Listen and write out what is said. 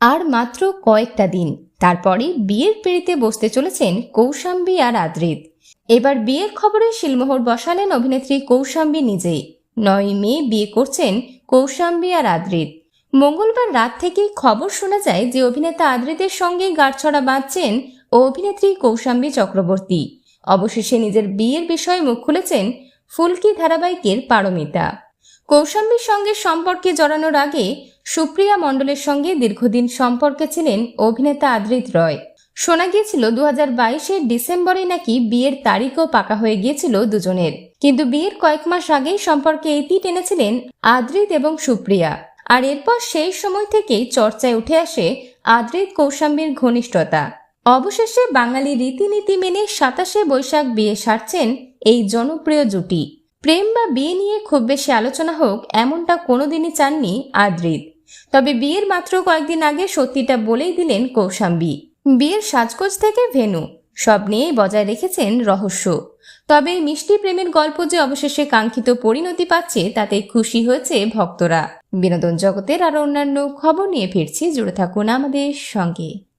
আর মাত্র কয়েকটা দিন। তারপরে বিয়ের পিড়িতে বসতে চলেছেন কৌশাম্বী আর আদ্রিত। এবার বিয়ের খবরে শিলমোহর বসালেন অভিনেত্রী কৌশাম্বী নিজেই। নয় মে বিয়ে করছেন কৌশাম্বী আর আদ্রিত। মঙ্গলবার রাত থেকেই খবর শোনা যায় যে অভিনেতা আদ্রিতের সঙ্গে গাঁটছড়া বাঁধছেন ও অভিনেত্রী কৌশাম্বী চক্রবর্তী। অবশেষে নিজের বিয়ের বিষয়ে মুখ খুলেছেন ফুলকি ধারাবাহিকের পারমিতা। কৌশাম্বীর সঙ্গে সম্পর্কে জড়ানোর আগে সুপ্রিয়া মণ্ডলের সঙ্গে দীর্ঘদিন সম্পর্কে ছিলেন অভিনেতা আদ্রিত রয়। শোনা গিয়েছিল দু হাজার ডিসেম্বরে নাকি বিয়ের তারিখও পাকা হয়ে গিয়েছিল দুজনের। কিন্তু বিয়ের কয়েক মাস আগেই সম্পর্কে এটি টেনেছিলেন আদ্রিত এবং সুপ্রিয়া। আর এরপর সেই সময় থেকেই চর্চায় উঠে আসে আদ্রিত কৌশাম্বীর ঘনিষ্ঠতা। অবশেষে বাঙালি রীতিনীতি মেনে সাতাশে বৈশাখ বিয়ে সারছেন এই জনপ্রিয় জুটি। প্রেম বা বিয়ে নিয়ে খুব বেশি আলোচনা হোক, এমনটা কোনোদিনই চাননি আদ্রিত। তবে বিয়ের মাত্র কয়েকদিন আগে সত্যিটা বলেই দিলেন কৌশাম্বী। বিয়ের সাজগোজ থেকে ভেনু। সব নিয়েই বজায় রেখেছেন রহস্য। তবে মিষ্টি প্রেমের গল্প যে অবশেষে কাঙ্ক্ষিত পরিণতি পাচ্ছে, তাতে খুশি হয়েছে ভক্তরা। বিনোদন জগতের আরও অন্যান্য খবর নিয়ে ফিরছি। জুড়ে থাকুন আমাদের সঙ্গে।